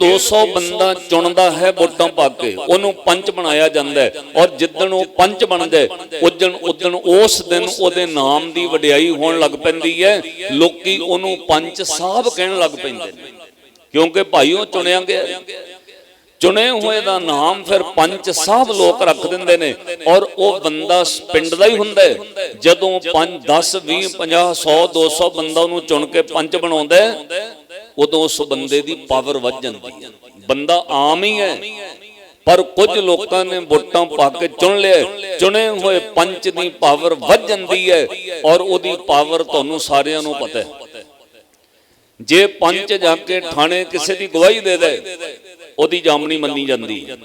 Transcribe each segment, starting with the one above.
200 ਬੰਦਾ ਚੁਣਦਾ ਹੈ ਵੋਟਾਂ ਪਾ ਕੇ। ਉਹਨੂੰ ਪੰਚ ਬਣਾਇਆ ਜਾਂਦਾ ਹੈ। ਔਰ ਜਿੱਦਣ ਉਹ ਪੰਚ ਬਣ ਜਾਏ ਉਦਣ ਉਦਣ ਉਸ ਦਿਨ ਉਹਦੇ ਨਾਮ ਦੀ ਵਡਿਆਈ ਹੋਣ ਲੱਗ ਪੈਂਦੀ ਹੈ। ਲੋਕੀ ਉਹਨੂੰ ਪੰਚ ਸਾਹਿਬ ਕਹਿਣ ਲੱਗ ਪੈਂਦੇ ਨੇ। ਕਿਉਂਕਿ ਭਾਈ ਉਹ ਚੁਣਿਆ ਗਿਆ ਚੁਣੇ ਹੋਏ ਦਾ ਨਾਮ ਫਿਰ ਪੰਚ ਸਾਹਿਬ ਲੋਕ ਰੱਖ ਦਿੰਦੇ ਨੇ ਔਰ ਉਹ ਬੰਦਾ ਪਿੰਡ ਦਾ ਹੀ ਹੁੰਦਾ ਹੈ। ਜਦੋਂ 5 10 20 50 100 200 ਬੰਦਾ ਉਹਨੂੰ ਚੁਣ ਕੇ ਪੰਚ ਬਣਾਉਂਦਾ ਉਦੋਂ ਉਸ ਬੰਦੇ ਦੀ ਪਾਵਰ ਵੱਧ ਜਾਂਦੀ ਹੈ। ਬੰਦਾ ਆਮ ਹੀ ਹੈ, ਪਰ ਕੁਝ ਲੋਕਾਂ ਨੇ ਵੋਟਾਂ ਪਾ ਕੇ ਚੁਣ ਲਿਆ ਚੁਣੇ ਹੋਏ ਪੰਚ ਦੀ ਪਾਵਰ ਵੱਧ ਜਾਂਦੀ ਹੈ ਔਰ ਉਹਦੀ ਪਾਵਰ ਤੁਹਾਨੂੰ ਸਾਰਿਆਂ ਨੂੰ ਪਤਾ ਹੈ। ਜੇ ਪੰਚ ਜਾ ਕੇ ਥਾਣੇ ਕਿਸੇ ਦੀ ਗਵਾਹੀ ਦੇ ਦੇ ਉਹਦੀ ਜਾਮਣੀ ਮੰਨੀ ਜਾਂਦੀ। ਹੈ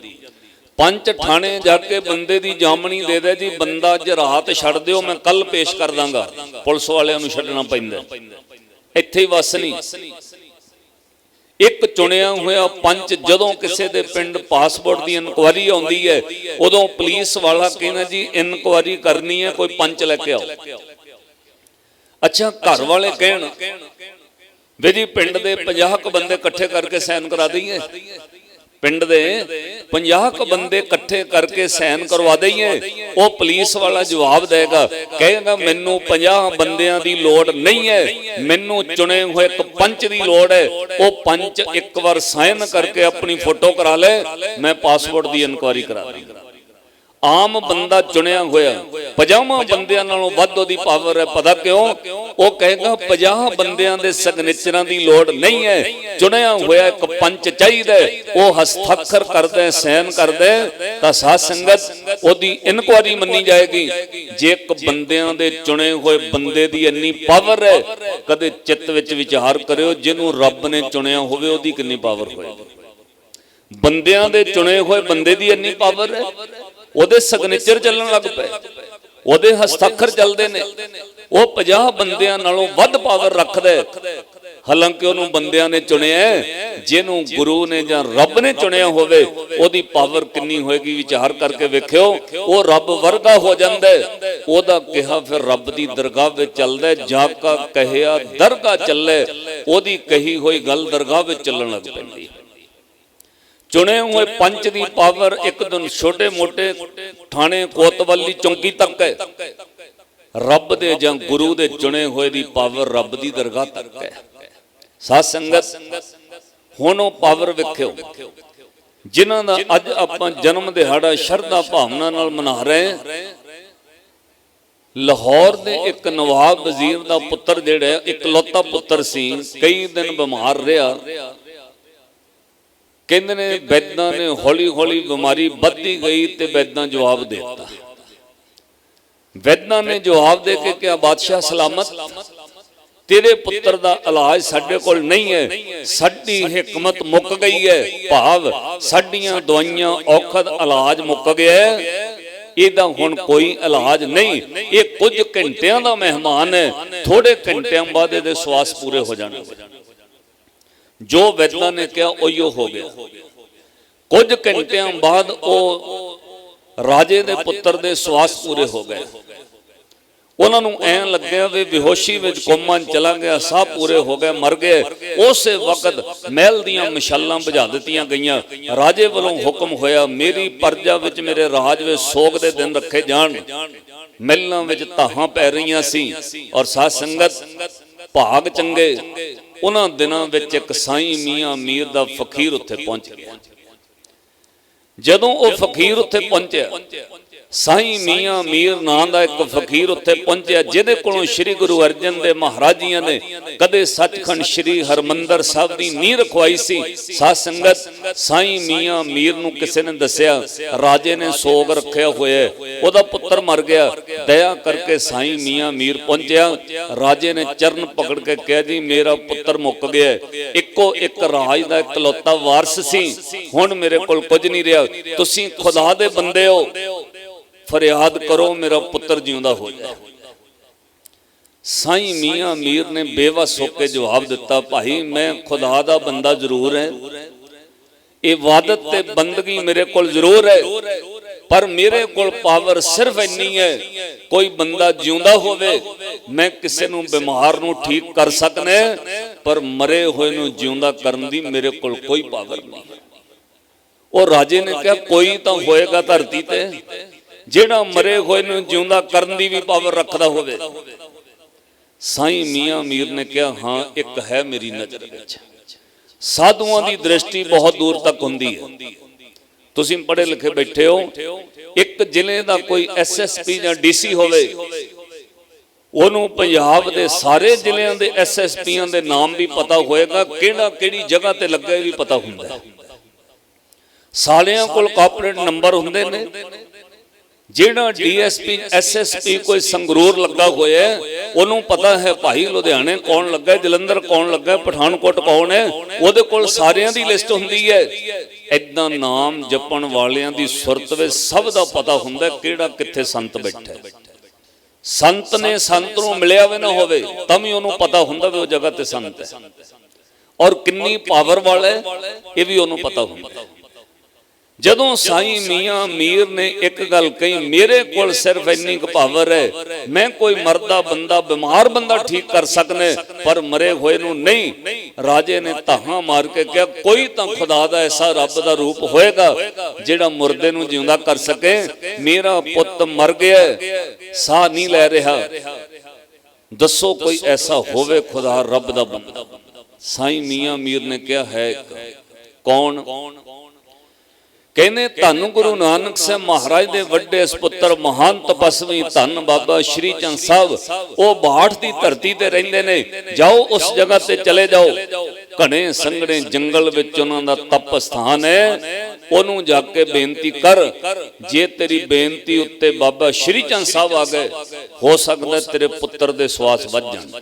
ਪੰਚ ਥਾਣੇ ਜਾ ਕੇ ਬੰਦੇ ਦੀ ਜਾਮਣੀ ਦੇ ਦੇ ਜੀ, ਬੰਦਾ ਅੱਜ ਰਾਤ ਛੱਡ ਦਿਓ, ਮੈਂ ਕੱਲ ਪੇਸ਼ ਕਰ ਦਾਂਗਾ। ਪੁਲਿਸ ਵਾਲਿਆਂ ਨੂੰ ਛੱਡਣਾ ਪੈਂਦਾ। ਇੱਥੇ ਹੀ ਵਸ ਨਹੀਂ। ਇੱਕ ਚੁਣਿਆ ਹੋਇਆ ਪੰਚ ਜਦੋਂ ਕਿਸੇ ਦੇ ਪਿੰਡ ਪਾਸਪੋਰਟ ਦੀ ਇਨਕੁਆਰੀ ਆਉਂਦੀ ਹੈ, ਉਦੋਂ ਪੁਲਿਸ ਵਾਲਾ ਕਹਿੰਦਾ ਜੀ, ਇਨਕੁਆਰੀ ਕਰਨੀ ਹੈ, ਕੋਈ ਪੰਚ ਲੈ ਕੇ ਆਓ। ਅੱਛਾ, ਘਰ ਵਾਲੇ ਕਹਿਣ, ਵੀ ਜੀ, ਪਿੰਡ ਦੇ 50 ਕ ਬੰਦੇ ਇਕੱਠੇ ਕਰਕੇ ਸਾਈਨ ਕਰਾ ਦਈਏ। ਪਿੰਡ ਦੇ 50 ਕ ਬੰਦੇ ਇਕੱਠੇ ਕਰਕੇ ਸਾਈਨ ਕਰਵਾ ਦਈਏ। ਉਹ ਪੁਲਿਸ ਵਾਲਾ ਜਵਾਬ ਦੇਗਾ, ਕਹੇਗਾ, ਮੈਨੂੰ 50 ਬੰਦਿਆਂ ਦੀ ਲੋੜ ਨਹੀਂ ਹੈ। ਮੈਨੂੰ ਚੁਣੇ ਹੋਏ ਇੱਕ ਪੰਚ ਦੀ ਲੋੜ ਹੈ। ਉਹ ਪੰਚ ਇੱਕ ਵਾਰ ਸਾਈਨ ਕਰਕੇ ਆਪਣੀ ਫੋਟੋ ਕਰਾ ਲੈ। ਮੈਂ ਪਾਸਪੋਰਟ ਦੀ ਇਨਕੁਆਰੀ ਕਰਾ ਦਾਂਗਾ। ਆਮ ਬੰਦਾ ਚੁਣਿਆ ਹੋਇਆ। 50 ਬੰਦਿਆਂ ਨਾਲੋਂ ਵੱਧ ਉਹਦੀ ਪਾਵਰ ਹੈ। ਪਤਾ ਕਿਉਂ? ਉਹ ਕਹੇਗਾ 50 ਬੰਦਿਆਂ ਦੇ ਸਿਗਨੇਚਰਾਂ ਦੀ ਲੋੜ ਨਹੀਂ ਹੈ। ਚੁਣਿਆ ਹੋਇਆ ਇੱਕ ਪੰਚ ਚਾਹੀਦਾ ਉਹ ਹਸਤਾਖਰ ਕਰਦਾ ਹੈ, ਕਰਦਾ ਤਾਂ ਸਾਧ ਸੰਗਤ ਉਹਦੀ ਇਨਕੁਆਰੀ ਮੰਨੀ ਜਾਏਗੀ। ਜੇ ਇੱਕ ਬੰਦਿਆਂ ਦੇ ਚੁਣੇ ਹੋਏ ਬੰਦੇ ਦੀ ਇੰਨੀ ਪਾਵਰ ਹੈ ਕਦੇ ਚਿੱਤ ਵਿੱਚ ਵਿਚਾਰ ਕਰਿਓ ਜਿਹਨੂੰ ਰੱਬ ਨੇ ਚੁਣਿਆ ਹੋਵੇ ਉਹਦੀ ਕਿੰਨੀ ਪਾਵਰ ਹੋਏਗੀ। ਬੰਦਿਆਂ ਦੇ ਚੁਣੇ ਹੋਏ ਬੰਦੇ ਦੀ ਇੰਨੀ ਪਾਵਰ ਹੈ ਉਹਦੇ ਸਿਗਨੇਚਰ ਚੱਲਣ ਲੱਗ ਪਏ। ਉਹਦੇ ਹਸਤਾਖਰ ਚੱਲਦੇ ਨੇ। ਉਹ 50 ਬੰਦਿਆਂ ਨਾਲੋਂ ਵੱਧ ਪਾਵਰ ਰੱਖਦਾ ਹਾਲਾਂਕਿ ਉਹਨੂੰ ਬੰਦਿਆਂ ਨੇ ਚੁਣਿਆ ਜਿਹਨੂੰ ਗੁਰੂ ਨੇ ਜਾਂ ਰੱਬ ਨੇ ਚੁਣਿਆ ਹੋਵੇ ਉਹਦੀ ਪਾਵਰ ਕਿੰਨੀ ਹੋਏਗੀ ਵਿਚਾਰ ਕਰਕੇ ਵੇਖਿਓ। ਉਹ ਰੱਬ ਵਰਗਾ ਹੋ ਜਾਂਦਾ ਉਹਦਾ ਕਿਹਾ ਫਿਰ ਰੱਬ ਦੀ ਦਰਗਾਹ ਵਿੱਚ ਚੱਲਦਾ ਹੈ, ਜਾ ਕਾ ਕਹਿਆ ਦਰਗਾਹ ਚੱਲੇ। ਉਹਦੀ ਕਹੀ ਹੋਈ ਗੱਲ ਦਰਗਾਹ ਵਿੱਚ ਚੱਲਣ ਲੱਗ ਪੈਂਦੀ ਹੈ। ਚੁਣੇ ਹੋਏ ਪੰਚ ਦੀ ਪਾਵਰ ਇੱਕ ਦਿਨ ਛੋਟੇ ਮੋਟੇ ਥਾਣੇ ਕੋਤਵਾਲੀ ਚੌਂਕੀ ਤੱਕ ਹੈ। ਰੱਬ ਦੇ ਜਾਂ ਗੁਰੂ ਦੇ ਚੁਣੇ ਹੋਏ ਦੀ ਪਾਵਰ ਰੱਬ ਦੀ ਦਰਗਾਹ ਤੱਕ ਹੈ। ਸਾਧ ਸੰਗਤ, ਹੁਣ ਉਹ ਪਾਵਰ ਵੇਖਿਓ, ਜਿਨ੍ਹਾਂ ਦਾ ਅੱਜ ਆਪਾਂ ਜਨਮ ਦਿਹਾੜਾ ਸ਼ਰਧਾ ਭਾਵਨਾ ਨਾਲ ਮਨਾ ਰਹੇ ਹਾਂ। ਲਾਹੌਰ ਦੇ ਇੱਕ ਨਵਾਬ ਵਜ਼ੀਰ ਦਾ ਪੁੱਤਰ ਜਿਹੜਾ ਇਕਲੌਤਾ ਪੁੱਤਰ ਸੀ, ਕਈ ਦਿਨ ਬਿਮਾਰ ਰਿਹਾ। ਕਹਿੰਦੇ ਨੇ ਵੈਦਾਂ ਨੇ ਹੌਲੀ ਹੌਲੀ ਬਿਮਾਰੀ ਵੱਧਦੀ ਗਈ ਤੇ ਵੈਦਾਂ ਜਵਾਬ ਦੇ ਦਿੱਤਾ। ਵੈਦਾਂ ਨੇ ਜਵਾਬ ਦੇ ਕੇ ਕਿਹਾ, ਬਾਦਸ਼ਾਹ, ਸਲਾਮਤ। ਤੇਰੇ ਪੁੱਤਰ ਦਾ ਇਲਾਜ ਸਾਡੇ ਕੋਲ ਨਹੀਂ ਹੈ। ਸਾਡੀ ਹਕਮਤ ਮੁੱਕ ਗਈ ਹੈ। ਭਾਵ ਸਾਡੀਆਂ ਦਵਾਈਆਂ, ਔਖਦ ਇਲਾਜ ਮੁੱਕ ਗਿਆ ਇਹਦਾ ਹੁਣ ਕੋਈ ਇਲਾਜ ਨਹੀਂ। ਇਹ ਕੁਝ ਘੰਟਿਆਂ ਦਾ ਮਹਿਮਾਨ ਹੈ। ਥੋੜੇ ਘੰਟਿਆਂ ਬਾਅਦ ਇਹਦੇ ਸਵਾਸ ਪੂਰੇ ਹੋ ਜਾਣਗੇ। ਜੋ ਵੈਦਾਂ ਨੇ ਕਿਹਾ, ਉਹੀਓ ਹੋ ਗਿਆ। ਕੁਝ ਘੰਟਿਆਂ ਬਾਅਦ ਉਹ ਰਾਜੇ ਦੇ ਪੁੱਤਰ ਦੇ ਸਵਾਸ ਪੂਰੇ ਹੋ ਗਏ। ਉਹਨਾਂ ਨੂੰ ਐਂ ਲੱਗਿਆ ਵੀ ਬੇਹੋਸ਼ੀ ਵਿੱਚ ਕੋਮਨ ਚਲਾ ਗਿਆ, ਸਾਹ ਪੂਰੇ ਹੋ ਗਏ, ਮਰ ਗਏ। ਉਸੇ ਵਕਤ ਮਹਿਲ ਦੀਆਂ ਮਸ਼ਾਲਾਂ ਬੁਝਾ ਦਿੱਤੀਆਂ ਗਈਆਂ। ਰਾਜੇ ਵੱਲੋਂ ਹੁਕਮ ਹੋਇਆ, ਮੇਰੀ ਪਰਜਾ ਵਿੱਚ ਮੇਰੇ ਰਾਜ ਵਿੱਚ ਸੋਗ ਦੇ ਦਿਨ ਰੱਖੇ ਜਾਣ। ਮਹਿਲਾਂ ਵਿੱਚ ਧਾਹਾਂ ਪੈ ਰਹੀਆਂ ਸੀ ਔਰ ਸਾਧ ਸੰਗਤ ਭਾਗ ਚੰਗੇ। ਉਹਨਾਂ ਦਿਨਾਂ ਵਿੱਚ ਇੱਕ ਸਾਈਂ ਮੀਆਂ ਮੀਰ ਦਾ ਫਕੀਰ ਉੱਥੇ ਪਹੁੰਚ ਗਿਆ। ਜਦੋਂ ਉਹ ਫਕੀਰ ਉੱਥੇ ਪਹੁੰਚਿਆ ਸਾਈਂ ਮੀਆਂ ਮੀਰ ਨਾਂ ਦਾ ਇੱਕ ਫਕੀਰ ਉੱਥੇ ਪਹੁੰਚਿਆ, ਜਿਹਦੇ ਕੋਲੋਂ ਸ੍ਰੀ ਗੁਰੂ ਅਰਜਨ ਦੇ ਮਹਾਰਾਜੀਆਂ ਨੇ ਕਦੇ ਸੱਚਖੰਡ ਸ੍ਰੀ ਹਰਮੰਦਰ ਸਾਹਿਬ ਦੀ ਨੀਂਹ ਰਖਵਾਈ ਸੀ। ਸਾਧ ਸੰਗਤ, ਸਾਈਂ ਮੀਆਂ ਮੀਰ ਨੂੰ ਕਿਸੇ ਨੇ ਦੱਸਿਆ, ਰਾਜੇ ਨੇ ਸੋਗ ਰੱਖਿਆ ਹੋਇਆ ਉਹਦਾ ਪੁੱਤਰ ਮਰ ਗਿਆ। ਦਇਆ ਕਰਕੇ ਸਾਈਂ ਮੀਆਂ ਮੀਰ ਪਹੁੰਚਿਆ। ਰਾਜੇ ਨੇ ਚਰਨ ਪਕੜ ਕੇ ਕਿਹਾ, ਜੀ, ਮੇਰਾ ਪੁੱਤਰ ਮੁੱਕ ਗਿਆ ਇੱਕੋ ਇੱਕ ਰਾਜ ਦਾ ਇਕਲੌਤਾ ਵਾਰਸ ਸੀ। ਹੁਣ ਮੇਰੇ ਕੋਲ ਕੁਝ ਨਹੀਂ ਰਿਹਾ। ਤੁਸੀਂ ਖੁਦਾ ਦੇ ਬੰਦੇ ਹੋ। ਫਰਿਆਦ ਕਰੋ, ਮੇਰਾ ਪੁੱਤਰ ਜਿਉਂਦਾ ਹੋ ਜਾਏ। ਸਾਈਂ ਮੀਆਂ ਮੀਰ ਨੇ ਬੇਵਸ ਹੋ ਕੇ ਜਵਾਬ ਦਿੱਤਾ, ਭਾਈ, ਮੈਂ ਖੁਦਾ ਦਾ ਬੰਦਾ ਜ਼ਰੂਰ ਹੈ। ਇਬਾਦਤ ਤੇ ਬੰਦਗੀ ਮੇਰੇ ਕੋਲ ਜ਼ਰੂਰ ਹੈ, ਪਰ ਮੇਰੇ ਕੋਲ ਪਾਵਰ ਸਿਰਫ ਇੰਨੀ ਹੈ, ਕੋਈ ਬੰਦਾ ਜਿਉਂਦਾ ਹੋਵੇ, ਮੈਂ ਕਿਸੇ ਨੂੰ ਬਿਮਾਰ ਨੂੰ ਠੀਕ ਕਰ ਸਕਦਾ ਪਰ ਮਰੇ ਹੋਏ ਨੂੰ ਜਿਉਂਦਾ ਕਰਨ ਦੀ ਮੇਰੇ ਕੋਲ ਕੋਈ ਪਾਵਰ ਨਹੀਂ ਉਹ ਰਾਜੇ ਨੇ ਕਿਹਾ, ਕੋਈ ਤਾਂ ਹੋਏਗਾ ਧਰਤੀ ਤੇ। ਜਿਹੜਾ ਮਰੇ ਹੋਏ ਨੂੰ ਜਿਉਂਦਾ ਕਰਨ ਦੀ ਵੀ ਪਾਵਰ ਰੱਖਦਾ ਹੋਵੇ। ਸਾਈਂ ਮੀਆਂ ਮੀਰ ਨੇ ਕਿਹਾ, ਹਾਂ, ਇੱਕ ਹੈ ਮੇਰੀ ਨਜ਼ਰ ਵਿੱਚ। ਸਾਧੂਆਂ ਦੀ ਦ੍ਰਿਸ਼ਟੀ ਬਹੁਤ ਦੂਰ ਤੱਕ ਹੁੰਦੀ ਹੈ। ਤੁਸੀਂ ਪੜ੍ਹੇ ਲਿਖੇ ਬੈਠੇ ਹੋ। ਇੱਕ ਜ਼ਿਲ੍ਹੇ ਦਾ ਕੋਈ ਐਸਐਸਪੀ ਜਾਂ ਡੀਸੀ ਹੋਵੇ, ਉਹਨੂੰ ਪੰਜਾਬ ਦੇ ਸਾਰੇ ਜ਼ਿਲ੍ਹਿਆਂ ਦੇ ਐਸਐਸਪੀਆਂ ਦੇ ਨਾਮ ਵੀ ਪਤਾ ਹੋਏਗਾ। ਕਿਹੜਾ ਕਿਹੜੀ ਜਗ੍ਹਾ ਤੇ ਲੱਗਾ ਇਹ ਵੀ ਪਤਾ ਹੁੰਦਾ ਹੈ। ਸਾਲਿਆਂ ਕੋਲ ਕਾਰਪੋਰੇਟ ਨੰਬਰ ਹੁੰਦੇ ਨੇ। ਜਿਹੜਾ ਡੀਐਸਪੀ, ਐਸਐਸਪੀ ਕੋਈ ਸੰਗਰੂਰ ਲੱਗਾ ਹੋਇਆ ਉਹਨੂੰ ਪਤਾ ਹੈ ਭਾਈ ਲੁਧਿਆਣੇ ਕੌਣ ਲੱਗਾ, ਜਲੰਧਰ ਕੌਣ ਲੱਗਾ, ਪਠਾਨਕੋਟ ਕੌਣ ਹੈ, ਉਹਦੇ ਕੋਲ ਸਾਰਿਆਂ ਦੀ ਲਿਸਟ ਹੁੰਦੀ ਹੈ। ਐਦਾਂ ਨਾਮ ਜਪਣ ਵਾਲਿਆਂ ਦੀ ਸੁਰਤ ਵਿੱਚ ਸਭ ਦਾ ਪਤਾ ਹੁੰਦਾ ਕਿਹੜਾ ਕਿੱਥੇ ਸੰਤ ਬੈਠਾ ਹੈ। ਸੰਤ ਨੇ ਸੰਤ ਨੂੰ ਮਿਲਿਆ ਵੀ ਨਾ ਹੋਵੇ, ਤਾਂ ਵੀ ਉਹਨੂੰ ਪਤਾ ਹੁੰਦਾ ਵੀ ਉਹ ਜਗ੍ਹਾ ਤੇ ਸੰਤ ਹੈ। ਔਰ ਕਿੰਨੀ ਪਾਵਰ ਵਾਲਾ ਹੈ, ਇਹ ਵੀ ਉਹਨੂੰ ਪਤਾ ਹੁੰਦਾ ਜਦੋਂ ਸਾਈਂ ਮੀਆਂ ਮੀਰ ਨੇ ਇੱਕ ਗੱਲ ਕਹੀ, ਮੇਰੇ ਕੋਲ ਸਿਰਫ ਇੰਨੀ ਕੁ ਪਾਵਰ ਹੈ, ਮੈਂ ਕੋਈ ਮਰਦਾ ਬੰਦਾ, ਬਿਮਾਰ ਬੰਦਾ ਠੀਕ ਕਰ ਸਕਨੇ ਪਰ ਮਰੇ ਹੋਏ ਨੂੰ ਨਹੀਂ। ਰਾਜੇ ਨੇ ਧਾਹਾਂ ਮਾਰ ਕੇ ਕਿਹਾ, ਕੋਈ ਤਾਂ ਖੁਦਾ ਦਾ ਐਸਾ ਰੱਬ ਦਾ ਰੂਪ ਹੋਏਗਾ, ਜਿਹੜਾ ਮੁਰਦੇ ਨੂੰ ਜਿਉਂਦਾ ਕਰ ਸਕੇ। ਮੇਰਾ ਪੁੱਤ ਮਰ ਗਿਆ ਸਾਹ ਨਹੀਂ ਲੈ ਰਿਹਾ। ਦੱਸੋ ਕੋਈ ਐਸਾ ਹੋਵੇ ਖੁਦਾ ਰੱਬ ਦਾ ਬੰਦਾ? ਸਾਈਂ ਮੀਆਂ ਮੀਰ ਨੇ ਕਿਹਾ, ਹੈ ਇੱਕ। ਕੌਣ? ਕਹਿੰਦੇ ਧੰਨ ਗੁਰੂ ਨਾਨਕ ਸਾਹਿਬ ਮਹਾਰਾਜ ਦੇ ਵੱਡੇ ਸੁਪੁੱਤਰ ਮਹਾਨ ਤਪਸਵੀ ਧੰਨ ਬਾਬਾ ਸ਼੍ਰੀ ਚੰਦ ਸਾਹਿਬ, ਉਹ ਬਾਠ ਦੀ ਧਰਤੀ ਤੇ ਰਹਿੰਦੇ ਨੇ। ਜਾਓ ਉਸ ਜਗ੍ਹਾ ਤੇ ਚਲੇ ਜਾਓ। ਘਣੇ ਸੰਘਣੇ ਜੰਗਲ ਵਿੱਚ ਉਹਨਾਂ ਦਾ ਤਪ ਸਥਾਨ ਹੈ। ਉਹਨੂੰ ਜਾ ਕੇ ਬੇਨਤੀ ਕਰ, ਜੇ ਤੇਰੀ ਬੇਨਤੀ ਉੱਤੇ ਬਾਬਾ ਸ਼੍ਰੀ ਚੰਦ ਸਾਹਿਬ ਆ ਗਏ, ਹੋ ਸਕਦਾ ਤੇਰੇ ਪੁੱਤਰ ਦੇ ਸਵਾਸ ਵੱਜ ਜਾਣ।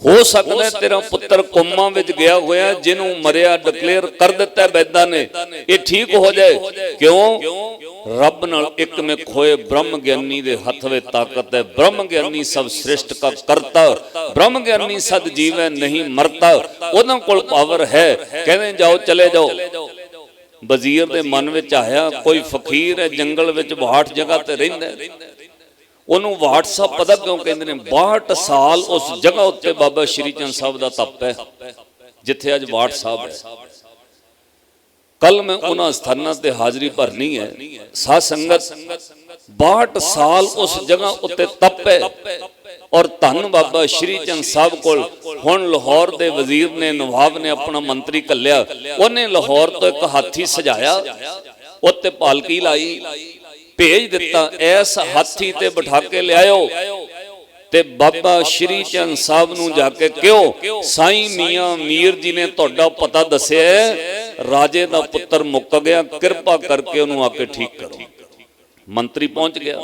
ਹੋ ਸਕਦਾ ਤੇਰਾ ਪੁੱਤਰ ਕੋਮਾ ਵਿੱਚ ਗਿਆ ਹੋਇਆ, ਜਿਹਨੂੰ ਮਰਿਆ ਡਿਕਲੇਅਰ ਕਰ ਦਿੱਤਾ ਵੈਦਾਂ ਨੇ। ਇਹ ਠੀਕ ਹੋ ਜਾਏ। ਕਿਉਂ? ਰੱਬ ਨਾਲ ਇੱਕ ਮੇ ਖੋਏ ਬ੍ਰਹਮ ਗਿਆਨੀ ਦੇ ਹੱਥ ਵਿੱਚ ਤਾਕਤ ਹੈ। ਬ੍ਰਹਮ ਗਿਆਨੀ ਸਭ ਸ੍ਰਿਸ਼ਟ ਕਾ ਕਰਤਾ। ਬ੍ਰਹਮ ਗਿਆਨੀ ਸਦ ਜੀਵ ਹੈ ਨਹੀਂ ਮਰਤਾ। ਉਹਨਾਂ ਕੋਲ ਪਾਵਰ ਹੈ। ਕਹਿੰਦੇ ਜਾਓ, ਚਲੇ ਜਾਓ। ਵਜ਼ੀਰ ਦੇ ਮਨ ਵਿੱਚ ਆਇਆ, ਕੋਈ ਫਕੀਰ ਹੈ, ਜੰਗਲ ਵਿੱਚ ਬਾਹਟ ਜਗ੍ਹਾ ਤੇ ਰਹਿੰਦਾ ਉਹਨੂੰ WhatsApp ਪਤਾ ਕਿਉਂ ਕਹਿੰਦੇ ਨੇ? 62 ਸਾਲ ਉਸ ਜਗ੍ਹਾ ਉੱਤੇ ਬਾਬਾ ਸ਼੍ਰੀ ਚੰਦ ਸਾਹਿਬ ਦਾ ਤਪ ਹੈ, ਜਿੱਥੇ ਅੱਜ WhatsApp ਹੈ। ਕੱਲ ਮੈਂ ਉਹਨਾਂ ਸਥਾਨਾਂ ਤੇ ਹਾਜ਼ਰੀ ਭਰਨੀ ਹੈ। ਸਾਧ ਸੰਗਤ 62 ਸਾਲ ਉਸ ਜਗ੍ਹਾ ਉੱਤੇ ਤਪ ਹੈ ਔਰ ਧੰਨ ਬਾਬਾ ਸ਼੍ਰੀ ਚੰਦ ਸਾਹਿਬ ਕੋਲ ਹੁਣ ਲਾਹੌਰ ਦੇ ਵਜ਼ੀਰ ਨੇ, ਨਵਾਬ ਨੇ ਆਪਣਾ ਮੰਤਰੀ ਕੱਲਿਆ ਉਹਨੇ ਲਾਹੌਰ ਤੋਂ ਇੱਕ ਹਾਥੀ ਸਜਾਇਆ, ਉੱਤੇ ਪਾਲਕੀ ਲਾਈ। ਭੇਜ ਦਿੱਤਾ, ਐਸ ਹਾਥੀ ਤੇ ਬਿਠਾ ਕੇ ਲਿਆਇਓ। ਤੇ ਬਾਬਾ ਸ਼੍ਰੀ ਚੰਦ ਸਾਹਿਬ ਨੂੰ ਜਾ ਕੇ ਕਿਉ ਸਾਈਂ ਮੀਆਂ ਮੀਰ ਜੀ ਨੇ ਤੁਹਾਡਾ ਪਤਾ ਦੱਸਿਆ ਰਾਜੇ ਦਾ ਪੁੱਤਰ ਮੁੱਕ ਗਿਆ, ਕਿਰਪਾ ਕਰਕੇ ਉਹਨੂੰ ਆ ਕੇ ਠੀਕ ਕਰੋ। ਮੰਤਰੀ ਪਹੁੰਚ ਗਿਆ।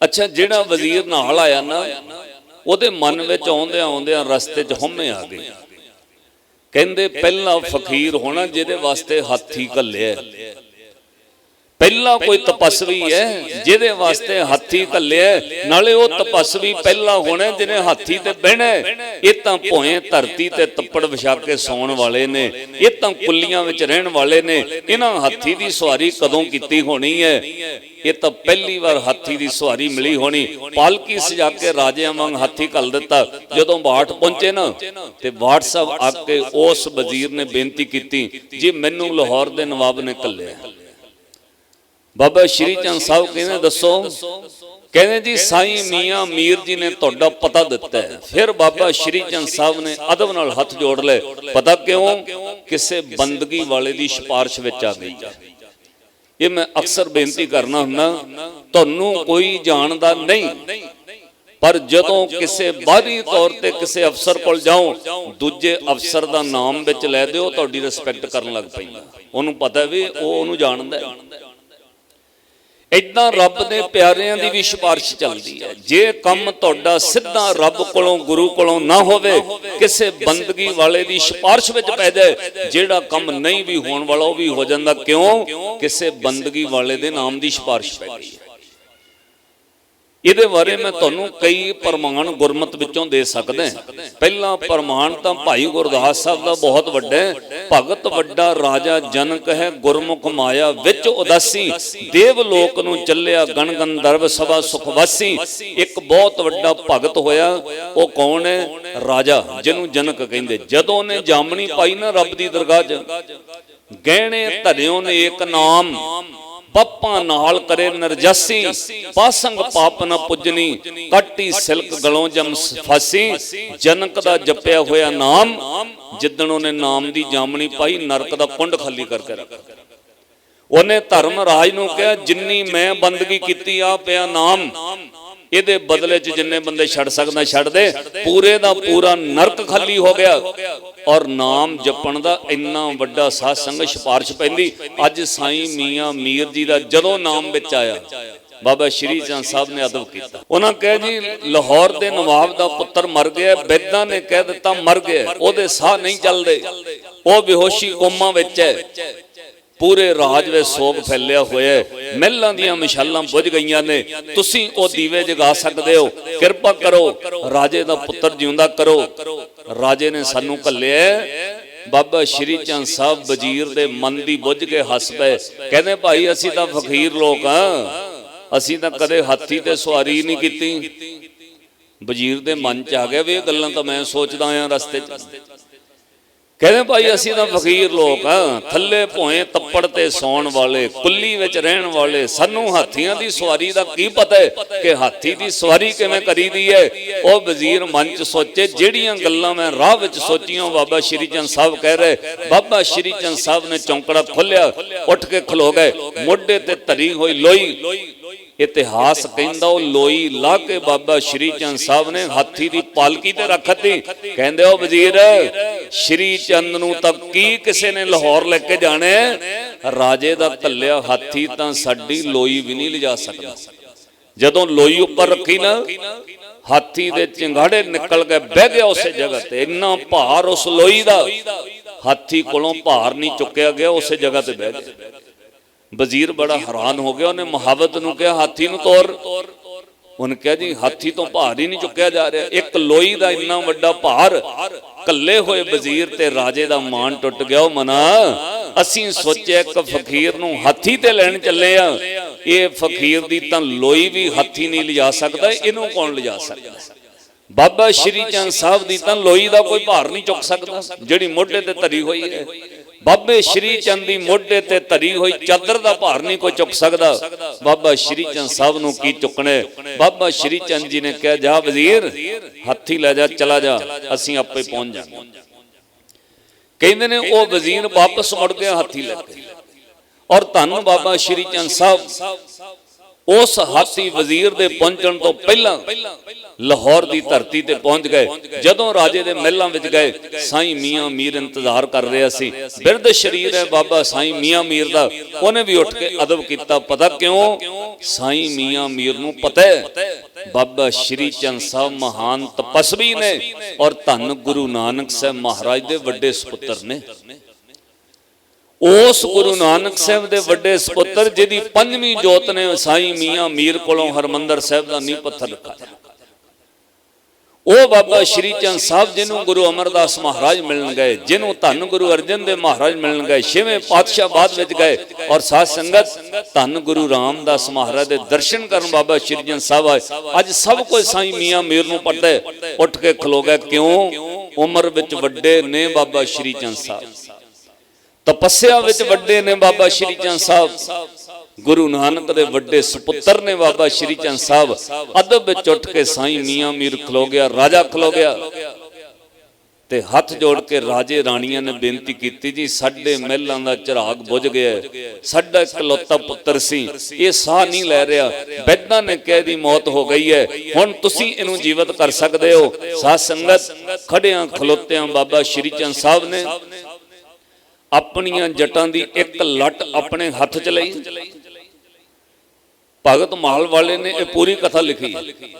ਅੱਛਾ, ਜਿਹੜਾ ਵਜ਼ੀਰ ਨਾਲ ਆਇਆ ਨਾ, ਉਹਦੇ ਮਨ ਵਿੱਚ ਆਉਂਦਿਆਂ ਆਉਂਦਿਆਂ ਰਸਤੇ 'ਚ ਹਉਮੈ ਆ ਗਈ ਕਹਿੰਦੇ, ਪਹਿਲਾ ਫਕੀਰ ਹੋਣਾ ਜਿਹਦੇ ਵਾਸਤੇ ਹਾਥੀ ਘੱਲਿਆ ਪਹਿਲਾ ਕੋਈ ਤਪਸਵੀ ਹੈ ਜਿਹਦੇ ਵਾਸਤੇ ਹਾਥੀ ਘੱਲਿਆ ਨਾਲੇ ਉਹ ਤਪਸਵੀ ਪਹਿਲਾ ਹੋਣਾ ਜਿਹਨੇ ਹਾਥੀ ਤੇ ਬਹਿਣਾ। ਇਹ ਤਾਂ ਭੋਏ ਧਰਤੀ ਤੇ ਤੱਪੜ ਵਿਛਾ ਕੇ ਸੌਣ ਵਾਲੇ ਨੇ। ਇਹ ਤਾਂ ਕੁੱਲੀਆਂ ਵਿੱਚ ਰਹਿਣ ਵਾਲੇ ਨੇ। ਇਹਨਾਂ ਹਾਥੀ ਦੀ ਸਵਾਰੀ ਕਦੋਂ ਕੀਤੀ ਹੋਣੀ ਹੈ? ਇਹ ਤਾਂ ਪਹਿਲੀ ਵਾਰ ਹਾਥੀ ਦੀ ਸਵਾਰੀ ਮਿਲੀ ਹੋਣੀ। ਪਾਲਕੀ ਸਜਾ ਕੇ ਰਾਜਿਆਂ ਵਾਂਗ ਹਾਥੀ ਘੱਲ ਦਿੱਤਾ। ਜਦੋਂ ਬਾਟ ਪਹੁੰਚੇ ਨਾ ਤੇ ਬਾਟ ਸਾਹਿਬ ਆ ਕੇ ਉਸ ਵਜ਼ੀਰ ਨੇ ਬੇਨਤੀ ਕੀਤੀ ਜੀ ਮੈਨੂੰ ਲਾਹੌਰ ਦੇ ਨਵਾਬ ਨੇ ਘੱਲਿਆ ਬਾਬਾ ਸ਼੍ਰੀ ਚੰਦ ਸਾਹਿਬ ਕਹਿੰਦੇ ਦੱਸੋ, ਕਹਿੰਦੇ ਜੀ ਸਾਈਂ ਮੀਆਂ ਮੀਰ ਜੀ ਨੇ ਤੁਹਾਡਾ ਪਤਾ ਦਿੱਤਾ ਹੈ। ਫਿਰ ਬਾਬਾ ਸ਼੍ਰੀ ਚੰਦ ਸਾਹਿਬ ਨੇ ਅਦਬ ਨਾਲ ਹੱਥ ਜੋੜ ਲਏ। ਪਤਾ ਕਿਉਂ? ਕਿਸੇ ਬੰਦਗੀ ਵਾਲੇ ਦੀ ਸਿਫਾਰਿਸ਼ ਵਿੱਚ ਆ ਗਈ। ਇਹ ਮੈਂ ਅਕਸਰ ਬੇਨਤੀ ਕਰਨਾ ਹੁੰਦਾ, ਤੁਹਾਨੂੰ ਕੋਈ ਜਾਣਦਾ ਨਹੀਂ। ਪਰ ਜਦੋਂ ਕਿਸੇ ਬਾਹਰੀ ਤੌਰ ਤੇ ਕਿਸੇ ਅਫਸਰ ਕੋਲ ਜਾਓ, ਦੂਜੇ ਅਫਸਰ ਦਾ ਨਾਮ ਵਿੱਚ ਲੈ ਦਿਓ, ਤੁਹਾਡੀ ਰਿਸਪੈਕਟ ਕਰਨ ਲੱਗ ਪੈਂਦਾ। ਉਹਨੂੰ ਪਤਾ ਵੀ ਉਹ ਉਹਨੂੰ ਜਾਣਦਾ ਹੈ। ਇਦਾਂ ਰੱਬ ਦੇ ਪਿਆਰਿਆਂ ਦੀ ਵੀ ਸਿਫਾਰਿਸ਼ ਚੱਲਦੀ ਹੈ। ਜੇ ਕੰਮ ਤੁਹਾਡਾ ਸਿੱਧਾ ਰੱਬ ਕੋਲੋਂ, ਗੁਰੂ ਕੋਲੋਂ ਨਾ ਹੋਵੇ, ਕਿਸੇ ਬੰਦਗੀ ਵਾਲੇ ਦੀ ਸਿਫਾਰਿਸ਼ ਵਿੱਚ ਪੈ ਜਾਏ, ਜਿਹੜਾ ਕੰਮ ਨਹੀਂ ਵੀ ਹੋਣ ਵਾਲਾ ਉਹ ਵੀ ਹੋ ਜਾਂਦਾ। ਕਿਉਂ? ਕਿਸੇ ਬੰਦਗੀ ਵਾਲੇ ਦੇ ਨਾਮ ਦੀ ਸਿਫਾਰਿਸ਼ ਪੈ ਗਈ ਇਹਦੇ ਬਾਰੇ ਮੈਂ ਤੁਹਾਨੂੰ ਕਈ ਪ੍ਰਮਾਣ ਗੁਰਮਤ ਵਿੱਚੋਂ ਦੇ ਸਕਦਾ ਪਹਿਲਾ ਪ੍ਰਮਾਣ ਤਾਂ ਭਾਈ ਗੁਰਦਾਸ ਸਾਹਿਬ ਦਾ ਬਹੁਤ ਵੱਡਾ ਭਗਤ ਵੱਡਾ ਰਾਜਾ ਜਨਕ ਹੈ, ਗੁਰਮੁਖ ਮਾਇਆ ਵਿੱਚ ਉਦਾਸੀ। ਦੇਵ ਲੋਕ ਨੂੰ ਚੱਲਿਆ ਗਣ ਗੰਧਰਵ ਸਭਾ ਸੁਖਵਾਸੀ ਇੱਕ ਬਹੁਤ ਵੱਡਾ ਭਗਤ ਹੋਇਆ, ਉਹ ਕੌਣ ਹੈ? ਰਾਜਾ, ਜਿਹਨੂੰ ਜਨਕ ਕਹਿੰਦੇ। ਜਦੋਂ ਉਹਨੇ ਜਾਮਣੀ ਪਾਈ ਨਾ ਰੱਬ ਦੀ ਦਰਗਾਹ 'ਚ, ਗਹਿਣੇ ਧਰਿਓ ਨੇ ਇੱਕ ਨਾਮ। ਪੱਪਾਂ ਨਾਲ ਕਰੇ ਨਰਜਸੀ, ਪਾਸੰਗ ਪਾਪ ਨ ਪੁੱਜਣੀ, ਕੱਟੀ ਸਿਲਕ ਗਲੋਂ ਜਮ ਫਾਸੀ, ਜਨਕ ਦਾ ਜਪਿਆ ਹੋਇਆ ਨਾਮ, ਜਿੱਦਣ ਉਹਨੇ ਨਾਮ ਦੀ ਜਾਮਣੀ ਪਾਈ, ਨਰਕ ਦਾ ਕੁੰਡ ਖਾਲੀ ਕਰਕੇ ਰੱਖ। ਉਹਨੇ ਧਰਮ ਰਾਜ ਨੂੰ ਕਿਹਾ, ਜਿੰਨੀ ਮੈਂ ਬੰਦਗੀ ਕੀਤੀ ਆ, ਪਿਆ ਨਾਮ, ਇਹਦੇ ਬਦਲੇ 'ਚ ਜਿੰਨੇ ਬੰਦੇ ਛੱਡ ਸਕਦਾ, ਛੱਡ ਦੇ। ਪੂਰੇ ਦਾ ਪੂਰਾ ਨਰਕ ਖਾਲੀ ਹੋ ਗਿਆ। ਔਰ ਨਾਮ ਜਪਣ ਦਾ ਇੰਨਾ ਵੱਡਾ ਸਾਧ ਸੰਗਤ ਸਿਫਾਰਿਸ਼ ਪੈਂਦੀ। ਅੱਜ ਸਾਈਂ ਮੀਆਂ ਮੀਰ ਜੀ ਦਾ ਜਦੋਂ ਨਾਮ ਵਿੱਚ ਆਇਆ, ਬਾਬਾ ਸ਼੍ਰੀ ਚੰਦ ਸਾਹਿਬ ਨੇ ਅਦਬ ਕੀਤਾ। ਉਹਨਾਂ ਕਹੇ ਜੀ, ਲਾਹੌਰ ਦੇ ਨਵਾਬ ਦਾ ਪੁੱਤਰ ਮਰ ਗਿਆ ਬੈਦਾਂ ਨੇ ਕਹਿ ਦਿੱਤਾ ਮਰ ਗਿਆ ਉਹਦੇ ਸਾਹ ਨਹੀਂ ਚੱਲਦੇ। ਉਹ ਬੇਹੋਸ਼ੀ ਕੋਮਾ ਵਿੱਚ ਹੈ। ਪੂਰੇ ਰਾਜ ਵਿੱਚ ਸੋਗ ਫੈਲਿਆ ਹੋਇਆ ਮਹਿਲਾਂ ਦੀਆਂ ਮਸ਼ਾਲਾਂ ਬੁਝ ਗਈਆਂ ਨੇ। ਤੁਸੀਂ ਉਹ ਦੀਵੇ ਜਗਾ ਸਕਦੇ ਹੋ। ਕਿਰਪਾ ਕਰੋ। ਰਾਜੇ ਦਾ ਪੁੱਤਰ ਜਿਉਂਦਾ ਕਰੋ। ਰਾਜੇ ਨੇ ਸਾਨੂੰ ਘੱਲਿਆ ਬਾਬਾ ਸ਼੍ਰੀ ਚੰਦ ਸਾਹਿਬ ਵਜ਼ੀਰ ਦੇ ਮਨ ਦੀ ਬੁੱਝ ਕੇ ਹੱਸ ਪਏ ਕਹਿੰਦੇ, ਭਾਈ, ਅਸੀਂ ਤਾਂ ਫਕੀਰ ਲੋਕ ਆ ਅਸੀਂ ਤਾਂ ਕਦੇ ਹਾਥੀ ਤੇ ਸਵਾਰੀ ਨਹੀਂ ਕੀਤੀ। ਵਜ਼ੀਰ ਦੇ ਮਨ ਚ ਆ ਗਿਆ ਵੀ ਇਹ ਗੱਲਾਂ ਤਾਂ ਮੈਂ ਸੋਚਦਾ ਆ ਰਸਤੇ 'ਚ। ਕਹਿੰਦੇ, ਭਾਈ, ਅਸੀਂ ਤਾਂ ਫਕੀਰ ਲੋਕ ਆ ਥੱਲੇ ਭੋਏ ਤੱਪੜ ਤੇ ਸੌਣ ਵਾਲੇ, ਕੁੱਲੀ ਵਿੱਚ ਰਹਿਣ ਵਾਲੇ, ਸਾਨੂੰ ਹਾਥੀਆਂ ਦੀ ਸਵਾਰੀ ਦਾ ਕੀ ਪਤਾ ਹੈ ਕਿ ਹਾਥੀ ਦੀ ਸਵਾਰੀ ਕਿਵੇਂ ਕਰੀਦੀ ਹੈ? ਉਹ ਵਜ਼ੀਰ ਮਨ ਚ ਸੋਚੇ, ਜਿਹੜੀਆਂ ਗੱਲਾਂ ਮੈਂ ਰਾਹ ਵਿੱਚ ਸੋਚੀਆਂ, ਉਹ ਬਾਬਾ ਸ਼੍ਰੀ ਚੰਦ ਸਾਹਿਬ ਕਹਿ ਰਹੇ, ਬਾਬਾ ਸ਼੍ਰੀ ਚੰਦ ਸਾਹਿਬ ਨੇ ਚੌਂਕੜਾ ਖੋਲਿਆ ਉੱਠ ਕੇ ਖਲੋ ਗਏ, ਮੋਢੇ ਤੇ ਧਰੀ ਹੋਈ ਲੋਈ। ਇਤਿਹਾਸ ਕਹਿੰਦਾ ਉਹ ਲੋਈ ਲਾ ਕੇ ਬਾਬਾ ਸ਼੍ਰੀ ਚੰਦ ਸਾਹਿਬ ਨੇ ਹਾਥੀ ਦੀ ਪਾਲਕੀ ਤੇ ਰੱਖਤੀ। ਕਹਿੰਦੇ, ਉਹ ਵਜ਼ੀਰ, ਸ਼੍ਰੀ ਚੰਦ ਨੂੰ ਤਾਂ ਕੀ ਕਿਸੇ ਨੇ ਲਾਹੌਰ ਲੈ ਕੇ ਜਾਣਾ? ਰਾਜੇ ਦਾ ਧੱਲਿਆ ਹਾਥੀ ਤਾਂ ਸਾਡੀ ਲੋਈ ਵੀ ਨਹੀਂ ਲਿਜਾ ਸਕਦਾ। ਜਦੋਂ ਲੋਈ ਉੱਪਰ ਰੱਖੀ ਨਾ, ਹਾਥੀ ਦੇ ਚਿੰਗਾੜੇ ਨਿਕਲ ਕੇ ਬਹਿ ਗਿਆ ਉਸੇ ਜਗ੍ਹਾ ਤੇ। ਇੰਨਾ ਭਾਰ ਉਸ ਲੋਈ ਦਾ। ਹਾਥੀ ਕੋਲੋਂ ਭਾਰ ਨਹੀਂ ਚੁੱਕਿਆ ਗਿਆ, ਉਸੇ ਜਗ੍ਹਾ ਤੇ ਬਹਿ ਗਿਆ। ਵਜ਼ੀਰ ਬੜਾ ਹੈਰਾਨ ਹੋ ਗਿਆ, ਉਹਨੇ ਮੁਹਾਵਤ ਨੂੰ ਕਿਹਾ, ਹਾਥੀ ਨੂੰ ਤੋਰ। ਉਹਨੇ ਕਿਹਾ, ਜੀ, ਹਾਥੀ ਤੋਂ ਭਾਰ ਹੀ ਨਹੀਂ ਚੁੱਕਿਆ ਜਾ ਰਿਹਾ। ਇੱਕ ਲੋਈ ਦਾ ਇੰਨਾ ਵੱਡਾ ਭਾਰ ਕੱਲੇ ਹੋਏ ਵਜ਼ੀਰ ਤੇ ਰਾਜੇ ਦਾ ਮਾਣ ਟੁੱਟ ਗਿਆ। ਉਹ ਮਨਾ, ਅਸੀਂ ਸੋਚਿਆ ਇੱਕ ਫਕੀਰ ਨੂੰ ਹਾਥੀ ਤੇ ਲੈਣ ਚੱਲੇ ਆ। ਇਹ ਫਕੀਰ ਦੀ ਤਾਂ ਲੋਈ ਵੀ ਹੱਥੀ ਨਹੀਂ ਲਿਜਾ ਸਕਦਾ, ਇਹਨੂੰ ਕੌਣ ਲਿਜਾ ਸਕਦਾ? ਬਾਬਾ ਸ਼੍ਰੀ ਚੰਦ ਸਾਹਿਬ ਦੀ ਤਾਂ ਲੋਈ ਦਾ ਕੋਈ ਭਾਰ ਨਹੀਂ ਚੁੱਕ ਸਕਦਾ, ਜਿਹੜੀ ਮੋਢੇ ਤੇ ਧਰੀ ਹੋਈ ਹੈ। ਬਾਬੇ ਸ਼੍ਰੀ ਚੰਦ ਦੀ ਮੋਢੇ ਤੇ ਧਰੀ ਹੋਈ ਚਾਦਰ ਦਾ ਭਾਰ ਨਹੀਂ ਕੋਈ ਚੁੱਕ ਸਕਦਾ। ਬਾਬਾ ਸ਼੍ਰੀ ਚੰਦ ਸਾਹਿਬ ਨੂੰ ਕੀ ਚੁੱਕਣੇ ਬਾਬਾ ਸ਼੍ਰੀ ਚੰਦ ਜੀ ਨੇ ਕਿਹਾ, ਜਾ ਵਜ਼ੀਰ, ਹੱਥੀ ਲੈ ਜਾ, ਚਲਾ ਜਾ, ਅਸੀਂ ਆਪੇ ਪਹੁੰਚ ਜਾਵਾਂਗੇ। ਕਹਿੰਦੇ ਨੇ, ਉਹ ਵਜ਼ੀਰ ਵਾਪਸ ਮੁੜ ਗਿਆ ਹੱਥੀ ਲੈ ਕੇ। ਔਰ ਧੰਨ ਬਾਬਾ ਸ਼੍ਰੀ ਚੰਦ ਸਾਹਿਬ, ਉਸ ਹਾਥੀ ਵਜ਼ੀਰ ਦੇ ਪਹੁੰਚਣ ਤੋਂ ਪਹਿਲਾਂ ਲਾਹੌਰ ਦੀ ਧਰਤੀ ਤੇ ਪਹੁੰਚ ਗਏ। ਜਦੋਂ ਰਾਜੇ ਦੇ ਮਹਿਲਾਂ ਵਿੱਚ ਗਏ, ਸਾਈਂ ਮੀਆਂ ਮੀਰ ਇੰਤਜ਼ਾਰ ਕਰ ਰਿਹਾ ਸੀ। ਬਿਰਧ ਸ਼ਰੀਰ ਹੈ ਬਾਬਾ ਸਾਈਂ ਮੀਆਂ ਮੀਰ ਦਾ। ਉਹਨੇ ਵੀ ਉੱਠ ਕੇ ਅਦਬ ਕੀਤਾ, ਪਤਾ ਕਿਉਂ? ਸਾਈਂ ਮੀਆਂ ਮੀਰ ਨੂੰ ਪਤਾ ਹੈ, ਬਾਬਾ ਸ਼੍ਰੀ ਚੰਦ ਸਾਹਿਬ ਮਹਾਨ ਤਪਸਵੀ ਨੇ ਔਰ ਧੰਨ ਗੁਰੂ ਨਾਨਕ ਸਾਹਿਬ ਮਹਾਰਾਜ ਦੇ ਵੱਡੇ ਸੁਪੁੱਤਰ ਨੇ। ਉਸ ਗੁਰੂ ਨਾਨਕ ਸਾਹਿਬ ਦੇ ਵੱਡੇ ਸੁਪੁੱਤਰ ਜਿਹਦੀ ਪੰਜਵੀਂ ਜੋਤ ਨੇ ਸਾਈਂ ਮੀਆਂ ਮੀਰ ਕੋਲੋਂ ਹਰਮੰਦਰ ਸਾਹਿਬ ਦਾ ਨੀਂਹ ਪੱਥਰ ਰੱਖਾ ਉਹ ਬਾਬਾ ਸ਼੍ਰੀ ਚੰਦ ਸਾਹਿਬ ਜਿਹਨੂੰ ਗੁਰੂ ਅਮਰਦਾਸ ਮਹਾਰਾਜ ਮਿਲਣ ਗਏ, ਜਿਹਨੂੰ ਧੰਨ ਗੁਰੂ ਅਰਜਨ ਦੇ ਮਹਾਰਾਜ ਮਿਲਣ ਗਏ, ਛੇਵੇਂ ਪਾਤਸ਼ਾਹ ਬਾਅਦ ਵਿੱਚ ਗਏ ਔਰ ਸਾਧ ਸੰਗਤ ਧੰਨ ਗੁਰੂ ਰਾਮਦਾਸ ਮਹਾਰਾਜ ਦੇ ਦਰਸ਼ਨ ਕਰਨ ਬਾਬਾ ਸ਼੍ਰੀ ਚੰਦ ਸਾਹਿਬ ਆਏ। ਅੱਜ ਸਭ ਕੋਈ ਸਾਈਂ ਮੀਆਂ ਮੀਰ ਨੂੰ ਪੜਦਾ ਉੱਠ ਕੇ ਖਲੋ ਗਿਆ, ਕਿਉਂ? ਉਮਰ ਵਿੱਚ ਵੱਡੇ ਨੇ ਬਾਬਾ ਸ਼੍ਰੀ ਚੰਦ ਸਾਹਿਬ। ਤਪੱਸਿਆ ਵਿੱਚ ਵੱਡੇ ਨੇ ਬਾਬਾ ਸ਼੍ਰੀ ਚੰਦ ਸਾਹਿਬ। ਗੁਰੂ ਨਾਨਕ ਦੇ ਵੱਡੇ ਸੁਪੁੱਤਰ ਨੇ ਬਾਬਾ ਸ਼੍ਰੀ ਚੰਦ ਸਾਹਿਬ। ਅਦਬ ਵਿੱਚ ਉੱਠ ਕੇ ਸਾਈਂ ਮੀਆਂ ਮੀਰ ਖਲੋ ਗਿਆ ਰਾਜਾ ਖਲੋ ਗਿਆ। ਤੇ ਹੱਥ ਜੋੜ ਕੇ ਰਾਜੇ ਰਾਣੀਆਂ ਨੇ ਬੇਨਤੀ ਕੀਤੀ ਜੀ ਸਾਡੇ ਮਹਿਲਾਂ ਦਾ ਚਿਰਾਗ ਬੁਝ ਗਿਆ। ਸਾਡਾ ਇਕਲੌਤਾ ਪੁੱਤਰ ਸੀ। ਇਹ ਸਾਹ ਨਹੀਂ ਲੈ ਰਿਹਾ। ਬੈਦਾਂ ਨੇ ਕਹਿ ਦੀ ਮੌਤ ਹੋ ਗਈ ਹੈ। ਹੁਣ ਤੁਸੀਂ ਇਹਨੂੰ ਜੀਵਤ ਕਰ ਸਕਦੇ ਹੋ। ਸਾਧ ਸੰਗਤ ਖੜਿਆਂ ਖਲੋਤਿਆਂ ਬਾਬਾ ਸ਼੍ਰੀ ਚੰਦ ਸਾਹਿਬ ਨੇ ਆਪਣੀਆਂ ਜਟਾਂ ਦੀ ਇੱਕ ਲੱਟ ਆਪਣੇ ਹੱਥ 'ਚ ਲਈ। ਭਗਤ ਮਾਲ ਵਾਲੇ ਨੇ ਇਹ ਪੂਰੀ ਕਥਾ ਲਿਖੀ।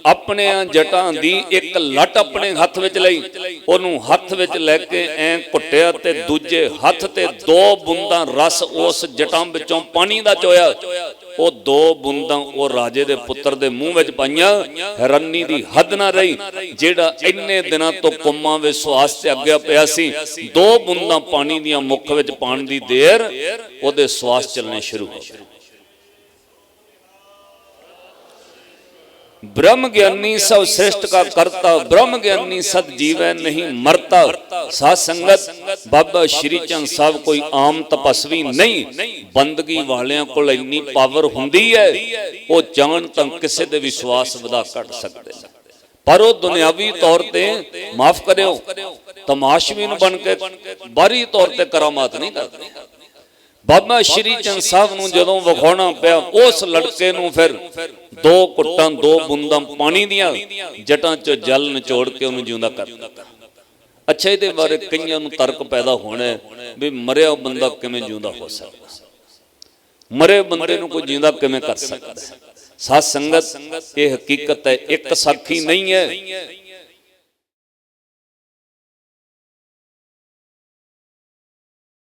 ਆਪਣੀਆਂ ਜਟਾਂ ਦੀ ਇੱਕ ਲੱਟ ਆਪਣੇ ਹੱਥ ਵਿੱਚ ਲਈ। ਉਹਨੂੰ ਹੱਥ ਵਿੱਚ ਲੈ ਕੇ ਐ ਘੁੱਟਿਆ ਤੇ ਦੂਜੇ ਹੱਥ ਤੇ ਦੋ ਬੂੰਦਾਂ ਰਸ ਉਸ ਜਟਾਂ ਵਿੱਚੋਂ ਪਾਣੀ ਦਾ ਚੋਇਆ। ਉਹ ਦੋ ਬੂੰਦਾਂ ਉਹ ਰਾਜੇ ਦੇ ਪੁੱਤਰ ਦੇ ਮੂੰਹ ਵਿੱਚ ਪਾਈਆਂ, ਹੈਰਾਨੀ ਦੀ ਹੱਦ ਨਾ ਰਹੀ, ਜਿਹੜਾ ਇੰਨੇ ਦਿਨਾਂ ਤੋਂ ਕੁੰਮਾ ਵਿਸ਼ਵਾਸ ਤੇ ਅੱਗੇ ਪਿਆ ਸੀ, ਦੋ ਬੂੰਦਾਂ ਪਾਣੀ ਦੀਆਂ ਮੁੱਖ ਵਿੱਚ ਪਾਣ ਦੀ ਦੇਰ, ਉਹਦੇ ਸਵਾਸ ਚੱਲਣੇ ਸ਼ੁਰੂ ਹੋ ਗਏ। ब्रह्म ज्ञानी सब श्रेष्ठ का करता ब्रह्म ज्ञानी सत जीवै नहीं मरता साध संगत ਬਾਬਾ ਸ਼੍ਰੀ ਚੰਦ ਸਾਹਿਬ ਕੋਈ ਆਮ ਤਪਸਵੀ ਨਹੀਂ ਬੰਦਗੀ ਵਾਲਿਆਂ ਕੋਲ ਇੰਨੀ ਪਾਵਰ ਹੁੰਦੀ ਹੈ ਉਹ ਜਾਣ ਤਾਂ ਕਿਸੇ ਦੇ ਵਿਸ਼ਵਾਸ ਵਧਾ ਕੱਢ ਸਕਦੇ ਨੇ ਪਰ ਉਹ ਦੁਨਿਆਵੀ ਤੌਰ ਤੇ ਮਾਫ ਕਰਿਓ ਤਮਾਸ਼ਵੀ ਨੂੰ ਬਣ ਕੇ ਬਾਹਰੀ ਤੌਰ ਤੇ ਕਰਾਮਾਤ ਨਹੀਂ ਕਰਦੇ ਬਾਬਾ ਸ਼੍ਰੀ ਚੰਦ ਸਾਹਿਬ ਨੂੰ ਜਦੋਂ ਵਿਖਾਉਣਾ ਪਿਆ ਉਸ ਲੜਕੇ ਨੂੰ ਫਿਰ ਦੋ ਕੁੱਟਾਂ, ਦੋ ਬੂੰਦਾਂ ਪਾਣੀ ਦੀਆਂ ਜਟਾਂ 'ਚ ਜਲ ਨਿਚੋੜ ਕੇ ਉਹਨੂੰ ਜਿਉਂਦਾ ਕਰ ਅੱਛਾ, ਇਹਦੇ ਬਾਰੇ ਕਈਆਂ ਨੂੰ ਤਰਕ ਪੈਦਾ ਹੋਣਾ ਵੀ ਮਰਿਆ ਬੰਦਾ ਕਿਵੇਂ ਜਿਉਂਦਾ ਹੋ ਸਕਦਾ ਮਰੇ ਬੰਦੇ ਨੂੰ ਕੋਈ ਜਿਉਂਦਾ ਕਿਵੇਂ ਕਰ ਸਕਦਾ ਹੈ? ਸਾਧ ਸੰਗਤ, ਇਹ ਹਕੀਕਤ ਹੈ, ਇੱਕ ਸਾਖੀ ਨਹੀਂ ਹੈ